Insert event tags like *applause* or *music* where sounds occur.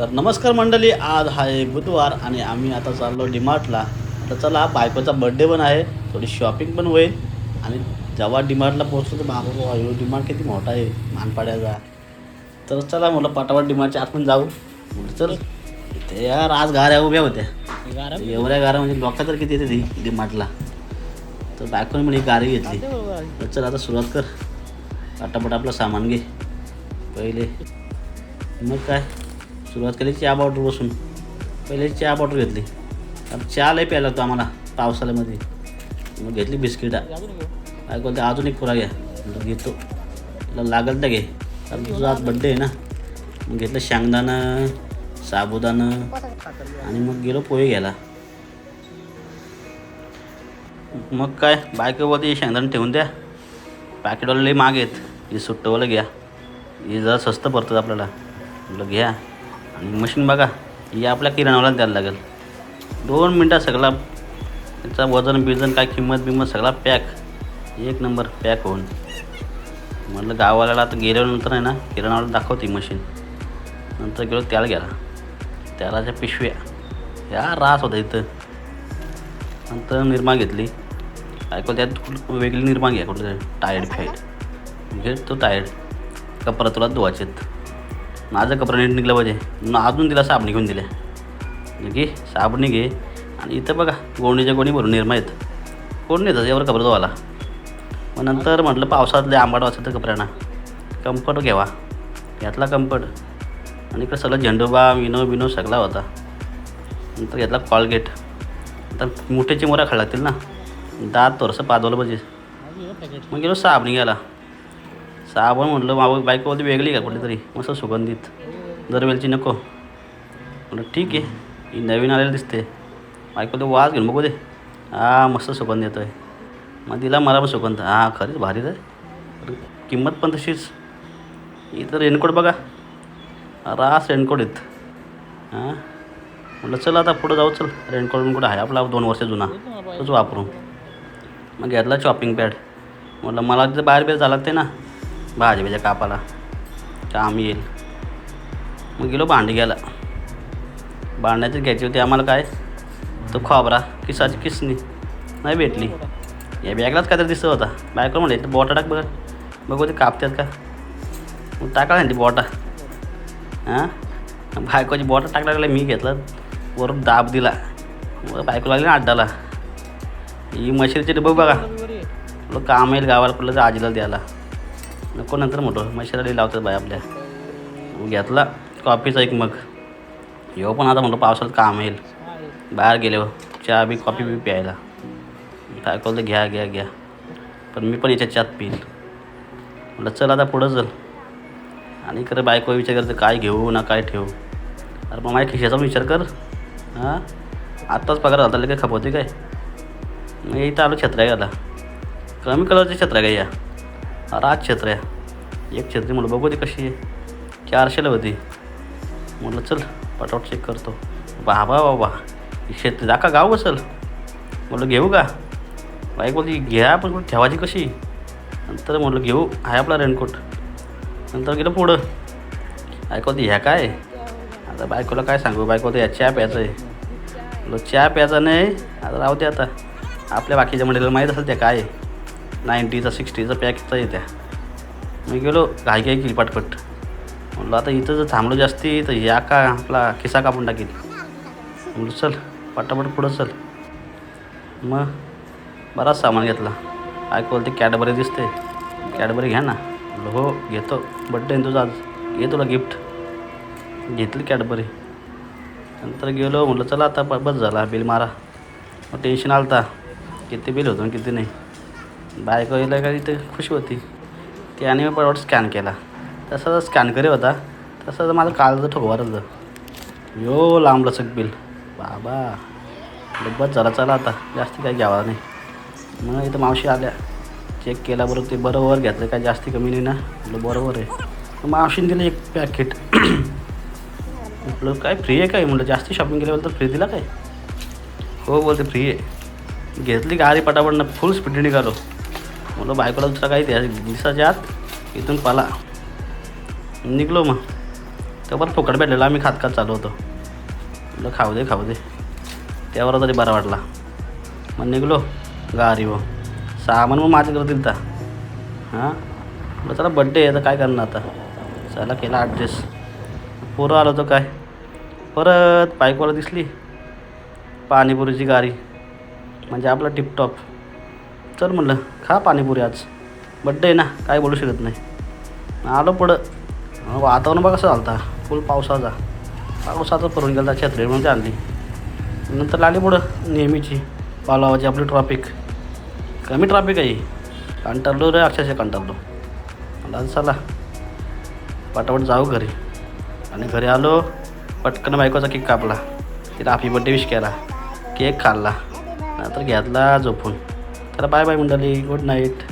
तर नमस्कार मंडळी आज आहे बुधवार आणि आम्ही आता चाललो डीमार्टला आता चला बायकोचा बड्डे पण आहे थोडी शॉपिंग पण होईल. आणि जेव्हा डीमार्टला पोहोचलो तर बाबा ह्यो डीमार्ट किती मोठा आहे मानपाड्याचा. तर चला म्हटलं पटापट डीमार्टच्या आत पण जाऊ. म्हटलं चल ते यार आज गाऱ्या उभ्या होत्या. एवढ्या गाऱ्या म्हणजे लोका तर किती येते ती डीमार्टला तर बायकोने एक गाडी घेतली. तर चल आता सुरुवात कर. पटापट आपलं सामान घे. पहिले. मग काय? सुरुवात केली चहा बॉटल बसून. पहिले चहा बॉटल घेतली. आता चहा लय प्यायला होतो आम्हाला पावसाळ्यामध्ये. मग घेतली बिस्किटा. काय बोलते अजून एक पुरा घ्या. घेतो. तुला लागल तर घे. कारण तुझा आज बड्डे आहे ना. मग घेतलं शेंगदाणं साबुदाणं आणि मग गेलो पोहे घ्यायला. मग काय? बायकोवरती शेंगदाणं ठेवून द्या. पॅकेटवाले लई माग आहेत. हे सुट्टवालं घ्या. हे जरा स्वस्त पडतात आपल्याला. म्हटलं घ्या. आणि मशीन बघा ही आपल्या किराणावाला द्यायला लागेल. दोन मिनटात सगळा त्याचा वजन बिजन काय किंमत बिंमत सगळा पॅक एक नंबर पॅक होऊन. म्हटलं गावाला आता गेल्यानंतर आहे ना किराणावाला दाखवते मशीन. नंतर गेलो त्याला घ्यायला. त्यालाच्या पिशव्या. या रास होता इथं. नंतर निर्मा घेतली. ऐकू त्यात वेगळी निर्मा घ्या कुठं टायर्ड फाईड घे तो टायर्ड कपडा तुला धुवायचे माझं कपडा नीट निघलं पाहिजे. मग अजून तिला साबणी घेऊन दिल्या घे साबणी घे आणि इथं बघा गोणीच्या गोणी भरून निर्मा आहेत. कोण येतात एवढं कपडा धुवाला मग नंतर म्हटलं पावसातले आंबाट वाचत कपड्यांना. कम्फर्ट घ्यावा. घेतला कम्फर्ट. आणि इकडं सगळं झेंडोबा विनो बिनो सगळा होता. नंतर घेतला कॉलगेट. आता मोठे चिमोऱ्या खायला लागतील ना. दात थोडंसं पाजवलं पाहिजे. मग गेलो साबणी घ्यायला. साबण म्हटलं मावं बायकोवरती वेगळी का कुठेतरी. मस्त सुगंधित. दरवेलची नको. म्हटलं ठीक आहे. ही नवीन आलेली दिसते. बायको वाज घेऊन बघू दे. हा मस्त सुगंध येतो आहे मग दिला मला पण सुगंध. हा खरीच भारीच आहे किंमत पण तशीच. इथं रेनकोट बघा. रास रेनकोट आहेत. हां. म्हटलं चल आता पुढं जाऊ चल. रेनकोट रेनकोट आहे आपला दोन वर्ष जुना. तोच वापरू. मग घेतला शॉपिंग पॅड म्हटलं मला तिथं बाहेर बिर झाला ते ना. भाजी भाज्या कापाला काम येईल. मग गेलो भांडी घ्यायला. भांड्याचीच घ्यायची होती आम्हाला काय? तो खोबरा किसाची किसनी. नाही भेटली. या बॅगलाच काय तर दिसत होता. बायको म्हणले बॉटा टाक बघा बघू ते कापतात का? मग टाकायला ना ती बॉटा. हां? बायकोची बॉटा टाकला लागला मी घेतला. वरून दाब दिला. मग बायको लागली ना अड्डाला. ही मशीनची डबं बघा. तुला काम येईल गावाला कुठलं तर आजीला द्यायला. नको नंतर मोठं मशीनला लावतात बाय आपल्या. घेतला. कॉफीचा एक मग. येऊ पण आता म्हणतो पावसाळ्यात काम येईल. बाहेर गेलो हो. चहा बी कॉफी बी प्यायला. काय कळलं घ्या घ्या घ्या. पण मी पण याच्या चहात पिईल. म्हटलं चल आता पुढं चल. आणि खरं बायको विचार करते काय घेऊ ना काय ठेवू. अरे मग माझ्या खिशाचा पण विचार कर. हां? आत्ताच पगार झाला काय खपवते काय? मग इथं आलो छत्र्या घ्यायला कमी कलरच्या छत्र्या घ्या या? राजक्षेत्र छत्र्या एक छत्री म्हणलं बघू दे कशी आहे. चारशेला होती. म्हटलं चल पटापट चेक करतो. बाबा बाबा ही शेत दाखा गाव बसल. म्हटलं घेऊ का? बाईक बोलती घ्या पण ठेवायची कशी? नंतर म्हटलं घेऊ आहे आपला रेनकोट. नंतर गेलं पुढं. ऐकवती ह्या काय? आता बायकोला काय सांगू? बायको या चहा प्यायचं आहे. म्हटलं चहा प्यायचा नाही. आता राहू दे आता. आपल्या बाकीच्या मंडळीला माहीत असेल त्या काय आहे. नाईन्टीचा सिक्स्टीचा पॅकचा येत्या. मी गेलो घाई घाई केली पटपट. म्हणलं आता इथं जर थांबलो जास्ती तर या का आपला खिसा कापून टाकेल? म्हणलं चल पटापट पुढं चल. मग बराच सामान घेतला. काय बोलते कॅडबरी दिसते. कॅडबरी घ्या ना. म्हणलं हो घेतो. बड्डे तुझा आज. घे तुला गिफ्ट घेतली कॅडबरी. नंतर गेलो म्हटलं चला आता बस झाला बिल मारा. मग टेन्शन आलं होता किती बिल होतं किती नाही. बायको यायला का तिथे खुश होती. त्याने मी परवड स्कॅन केला. तसं स्कॅन करे होता. तसं माझं कालचं ठोकवारच यो लांब लचक बिल. बाबा डब्बा चला झाला चला आता. जास्ती काही घ्यावा नाही. मग इथं मावशी आल्या. चेक केला बरोबर ते बरोबर घेतलं. काय जास्ती कमी नाही ना? म्हटलं बरोबर आहे. मावशीने दिलं एक पॅकेट *clears throat* म्हटलं काय फ्री आहे काय? म्हटलं जास्ती शॉपिंग केल्याबद्दल तर फ्री दिला काय? हो बोलते फ्री आहे. घेतली गाडी पटापटनं फुल स्पीडने निघालो. म्हटलं बायकोला दुसरा काही द्या. दिसाच्या आत इथून पाला. निघलो मग. तेव्हा फुकट भेटलेला. आम्ही खात खात चालू होतो. म्हटलं खाऊ दे खाऊ दे. त्यावर तरी बरा वाटला. मग निघलो. गारी हो. सामान मग माझ्याकडे दिलं हां? म्हटलं चला बड्डे आहे तर काय करणार आता? चला केला ॲडजस्ट पोरं आलो होतो काय? परत बायकोला दिसली. पाणीपुरीची गाडी म्हणजे आपला टिपटॉप चल म्हणलं खा पाणीपुरी आज. बड्डे आहे ना काय बोलू शकत नाही. आलो पुढं. वातावरण बघा कसं झालता फुल पावसाचा. पावसाचा पडून गेला छत्री म्हणून आणली. नंतर लागली पुढं नेहमीची. पालावाची आपली ट्रॉफिक कमी ट्रॉफिक आहे. कंटाळलो रे अक्षरशः कंटाळलो. मला चला. पटापट जाऊ घरी. आणि घरी आलो पटकन बायकोचा केक कापला. तिला हॅपी बड्डे विश केला. केक खाल्ला. नंतर घेतला झोपून. तर बाय बाय मंडळी. Good night